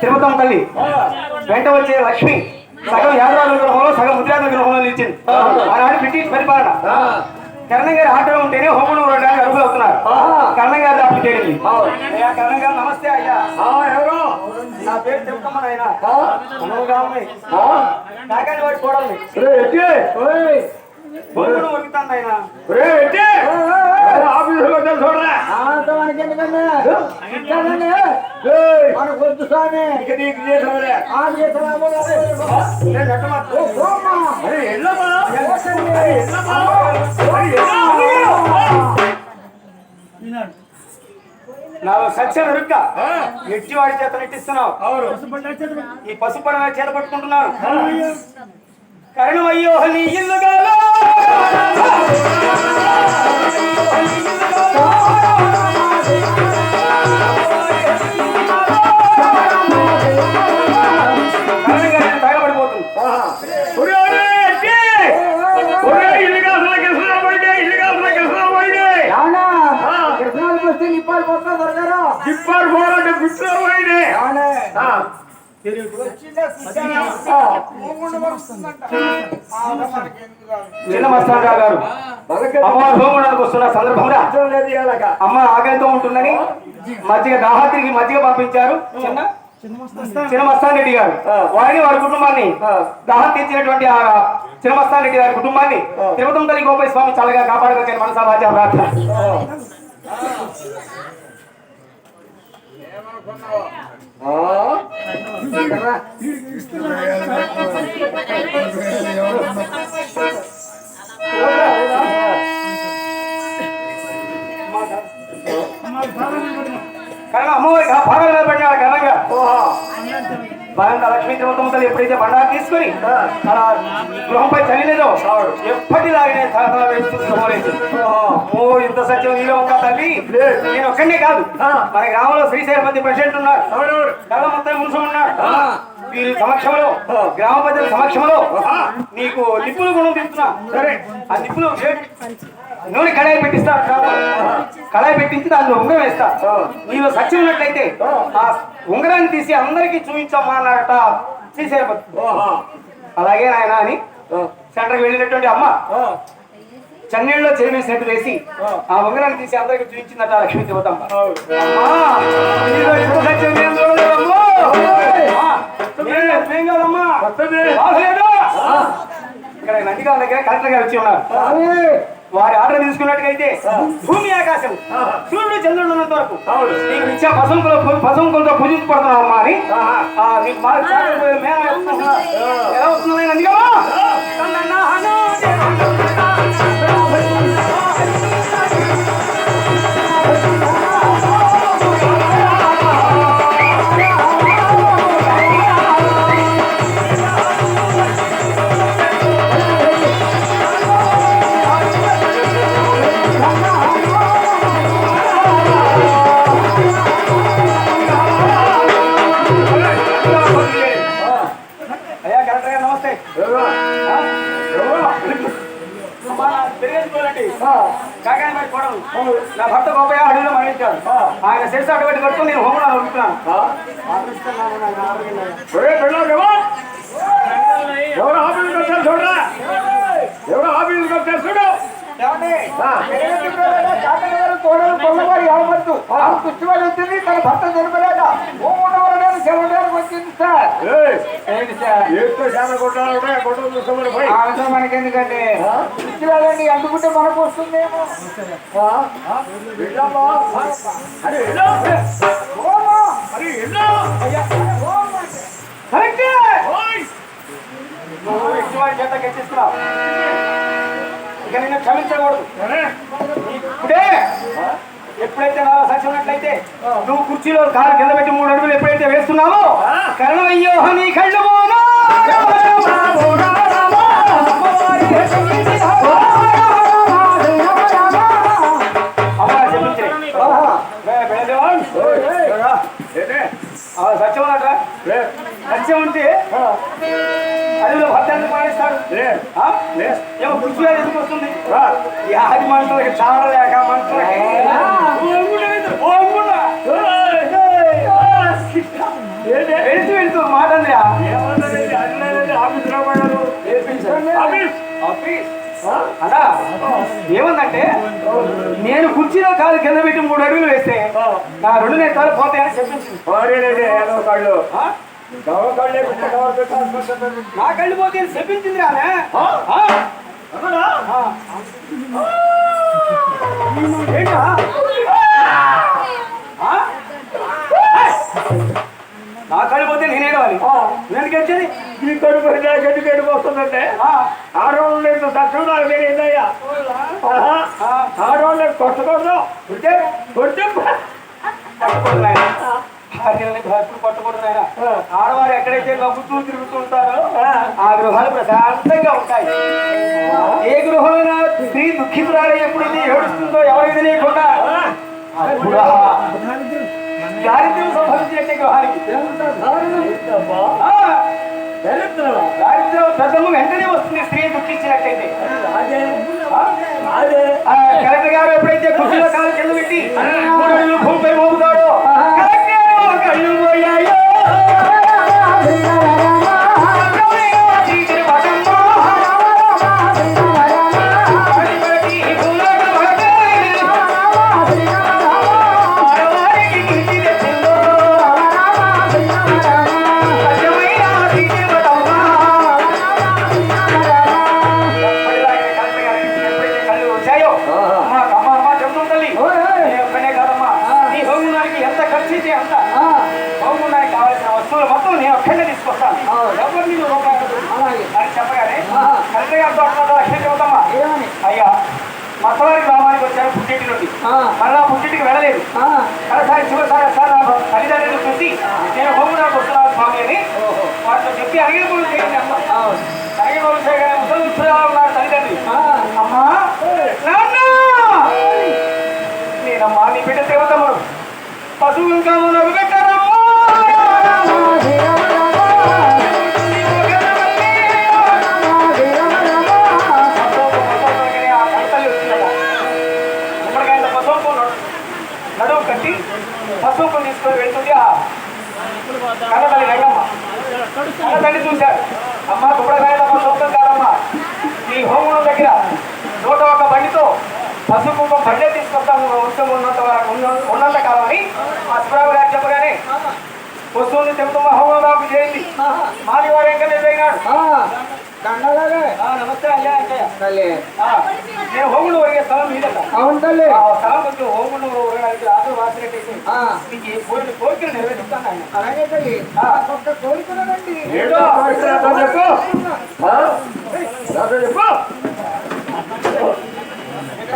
తిరుపతమ్మ తల్లి. వెంట వచ్చే లక్ష్మి సగం యాదరాజు గృహంలో సగం ముద్రాజు గృహంలో నిలిచింది. ఆనాడు బ్రిటిష్ పరిపాలన. కరణం గారి ఆటలో ఉంటేనే హోములు ఉండడానికి అరుగులు అవుతున్నారు. కరణం గారి అప్పుడు చేరింది. కరణం గారు నమస్తే అయ్యా. ఎవరు? నా పేరు నాయన. మనోగామి కాకాని వాడి కోడల్ని. వద్దు స్వామి. గోమా నా సత్యం ఉరుక్క ఎట్టి వాడి చేత నెట్టిస్తున్నావు. ఈ పసుపు చేత పట్టుకుంటున్నాను కరుణమయ్యో నీ ఇల్లుగాలో కరుణగా నేను తగలబడిపోతుంది అవునా కృష్ణాలకు వస్తే నిప్పాలు పోతున్నా దొరకరా అవునే చిన్న మస్తానరావు గారు. అమ్మవారి హోమడానికి వస్తున్న సందర్భంగా అమ్మ ఆకలితో ఉంటుందని మజ్జిగ దాహాత్రికి మజ్జిగ పంపించారు. చిన్న చిన్నమస్తాన్ రెడ్డి గారు. వారిని వారి కుటుంబాన్ని దాహం తీర్చినటువంటి ఆ చిన్నమస్తాన్ రెడ్డి గారి కుటుంబాన్ని తిరుపతి తల్లి గోపాల స్వామి చల్లగా కాపాడగలిగిన మనసా బాధ్య ప్రార్థన. కనుక భాగాలు నిలబడినాడు ఘనంగా భయంగా లక్ష్మీ తల్లి ఎప్పుడైతే బండారు తీసుకుని తన గృహంపై చలిలేదో ఎప్పటిలాగానే తల వేస్తూ. ఓ ఇంత సత్యం నీలో ఉందా తల్లి నేను ఒక్కడే కాదు. మన గ్రామంలో శ్రీశైలపతి ప్రెసిడెంట్ ఉన్నాడు. కళ్ళ మొత్తం మునుసు ఉన్నాడు. వీరి సమక్షంలో గ్రామ ప్రజల సమక్షంలో నీకు నిప్పులు గుణం తింటున్నా. సరే. ఆ నిప్పులు నూనె కడాయి పెట్టిస్తా కడాయి పెట్టించి దాన్ని ఉంగరం వేస్తా. నీలో సత్యం ఉన్నట్లయితే ఆ. ఉంగరాన్ని తీసి అందరికీ చూపించమ్మా అన్నాడట శ్రీశైలపతి అలాగే నాయన అని సెంటర్కి వెళ్ళినటువంటి అమ్మ చన్నీళ్ళలో చేవేసినట్టు వేసి ఆ. ఉంగరాన్ని తీసి అందరికి చూపించిందట లక్ష్మీ దేవతమ్మ. ఇక్కడ నందిగాం దగ్గర కలెక్టర్ గారు వచ్చి ఉన్నారు. వారి ఆర్డర్ తీసుకున్నట్టుగైతే భూమి ఆకాశం. సూర్యుడు చంద్రుడు ఉన్నంత వరకు. నీకు ఇచ్చే పసంకుల పసంకులతో పూజించబడుతున్నావు అమ్మా అని. ఎలా వస్తున్నాయి నందిగామా ఆయన శిరస్సు అటువంటి కట్టుకుని నేను హోమనాలు ఆదరించండి. ఎవరు? ఆఫీస్కి వచ్చారు చూడరా? ఎవరు ఆఫీస్కి వచ్చారు చూడు. కోడలు కొల్లవారి వచ్చింది తన భర్త చనిపోయాక. చెల్లడానికి వచ్చింది సార్. ఏంటి సార్? ఏట్లో చాలా కొట్టాలంటే కొట్టు చూసుకోమని పోయి. అవసరం మనకి ఎందుకండి పుష్టివాడండి అందుకుంటే మనకు వస్తుందేమో. నువ్వు ఎటువంటి చేత గెలిచిస్తున్నావు ఇక నిన్ను క్షమించకూడదు. నా సచ్చినట్లయితే నువ్వు కుర్చీలో కాలు కింద పెట్టి మూడు అడుగులు ఎప్పుడైతే వేస్తున్నావో కరణం అయ్యో నీ కళ్ళు సత్యం ఉంటే అదిలో భర్తను పాటిస్తాడు. ఏమో కుర్చీ ఎందుకు వస్తుంది. యాది మంటలకి చావలేక మంటలకి వెళుతూ వెళుతూ మాట ఆఫీస్ రమ్మన్నారు. ఆఫీస్. ఆఫీస్? అదా? ఏమందంటే నేను కుర్చీలో కాలు కింద పెట్టి మూడు అడుగులు వేస్తే నా రెండు నేతాలు పోతాయని చెప్పించింది. కళ్ళు. నా కళ్ళు పోతే చెప్పించింది రానే. ఏంటా కడుపు నాకు ఎందుకు ఏడుపు వస్తుందంటే? ఆడవాళ్ళు ఇంత సత్యం నాకు తెలియదయ్యా. ఆడవాళ్ళకి కొట్టకూడదు ఉంటే కొట్టే పట్టుకోదు నాయన. భార్యల్ని భర్తలు పట్టుకోదు నాయన. ఆడవారు ఎక్కడైతే నవ్వుతూ తిరుగుతుంటారో ఆ. గృహాలు ప్రశాంతంగా ఉంటాయి. ఏ గృహమైనా స్త్రీ దుఃఖితురాలు ఎప్పుడైతే ఏడుస్తుందో అప్పుడు ఆ. దారిద్ర్యం సంభవించినట్టే గృహానికి. ఆ, దారిద్ర్యం ప్రథమ వెంటనే వస్తుంది. స్త్రీ దుఃఖించినట్టయితే కలెక్టర్ గారు ఎప్పుడైతే కుర్చీలో కాలు కింద పెట్టి నుండి. మళ్ళా పుట్టింటికి వెళ్ళలేదు. కడసారి చివరిసారి సార్ నా తల్లిదండ్రులు చూసి నేను హోమునానికి వస్తున్నాను స్వామి అని వాటితో చెప్పి అడిగిన పనులు చేయండి అమ్మ. అడిగిన పనులు చేయగానే ముసలి ఉన్నారు తల్లిదండ్రి. అమ్మా! నాన్న! నేనమ్మా నీ బిడ్డ దేవతమ్మను. పశువులు కామనకు పెట్టారమ్మా కన్నతల్లి చూశారు అమ్మ కుప్పడకాయలమ్మ సొంతం కాదమ్మా. ఈ హోమం దగ్గర నూట ఒక బండితో పసుపు కుంకుమ బండే తీసుకొస్తాము. వంశం ఉన్నంత వరకు ఉన్న- ఉన్నంత కాలం అని ఆ శివరావు గారు చెప్పగానే వస్తువుని చెబుతున్న హోమం బాబు చేయండి మాది వాడు నిర్ణయినాడు దండలాగే. నమస్తే అయ్యా తల్లి. నేను హోములు ఒరిగే స్థలం మీదట. అవును తల్లి. ఆ స్థలం కొంచెం హోములు ఒరగడానికి ఆటలు వాసినట్టయితే ఆ, మీకు ఈ కోరిక కోరికలు నెరవేరుస్తాను ఆయన. అలాగే తల్లి. ఒక్క కోరుకున్నానండి ఏంటో నాతో చెప్పు ఆ? నాతో చెప్పు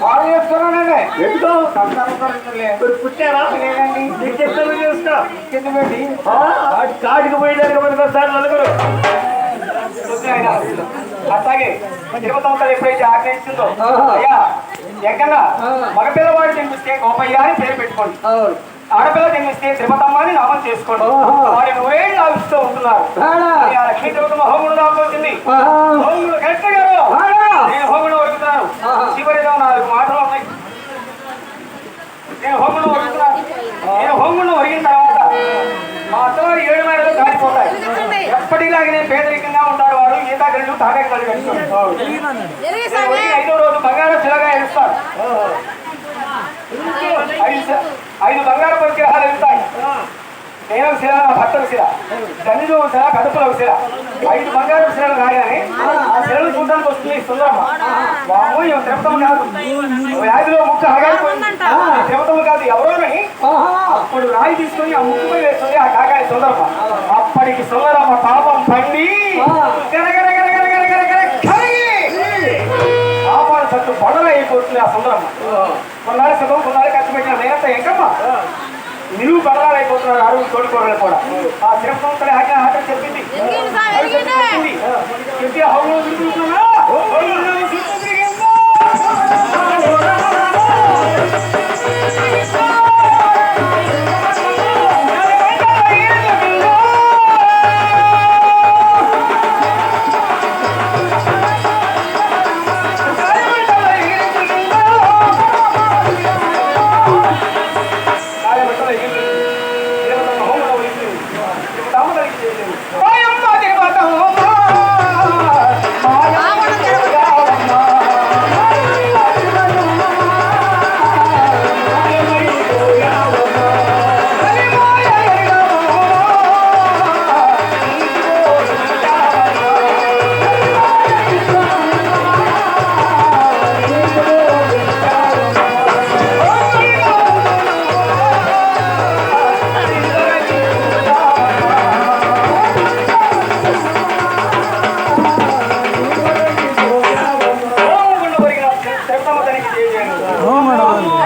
బాగా చేస్తున్నానండి. ఎందుకో? సంతానం కొరకులే. ఇప్పుడు పుట్టారా లేదండి. నీకు చెప్తాను చేస్తా కింద పెట్టి. ఆ? ఆ కాటికి పోయేదానికి మనకు వస్తారు నలుగురు చూసిన ఆయన. అట్లాగే తిరుపతి ఎప్పుడైతే ఆగ్రహించిందో. అయ్యా ఎక్కడా. మగపిల్లవాడు జన్మిస్తే గోపయ్య అని పేరు పెట్టుకోండి. అవును. ఆడపిల్ల జన్మిస్తే తిరుపతమ్మ అని నామం చేసుకోండి. వారి నూరేళ్ళు ఆవిస్తూ ఉంటున్నారు. లక్ష్మీ హోముడు. హోముడు కరెక్ట్ గారు. నేను హోముడు వరుగుతున్నాను ఆహా. చివరిలో నాలుగు మాటలు ఉన్నాయి. నేను హోముడు వరుగుతున్నాను నేను హోముడు వరిగిన తర్వాత మా అత్తవారి ఏడు మేడలు దాటిపోతాయి ఎప్పటిలాగానే పేదరికంగా ఉంటారు కట్టుకుంటారు వచ్చి ఐదో రోజు బంగారం శిలగా ఐదు బంగారపు విగ్రహాలు ఎలుతాయి నేను శిల భర్తల శిల దండిలో శిల కడుపులో శిల ఐదు బంగారపు శిలలు రాగానే ఆ శిలను చూడడానికి వస్తుంది సుందరమ్మ. వాము ఇవి తిరుపతం కాదు. వ్యాధిలో ముక్కు తిరుపతం కాదు ఎవరోనని. అప్పుడు రాయి తీసుకొని ఆ ముక్కుపై వేస్తుంది ఆ కాకాయ సుందరమ్మ. అప్పటికి సుందరమ్మ పాపం పండి. సత్తు బొడలు అయిపోతుంది ఆ సుందరమ్మ. కొన్నాళ్ళు సుఖం కొన్నాళ్ళు ఖర్చు పెట్టిన నేనంత ఎంకమ్మ. నిలువు బడలాలు అయిపోతున్నారు అరువు తోడుకోవడం కూడా. ఆ. తిరుపతి ఆజ్ఞ ఆట చెప్పింది. తిరుగుతున్నా హౌలు ஆமாம்.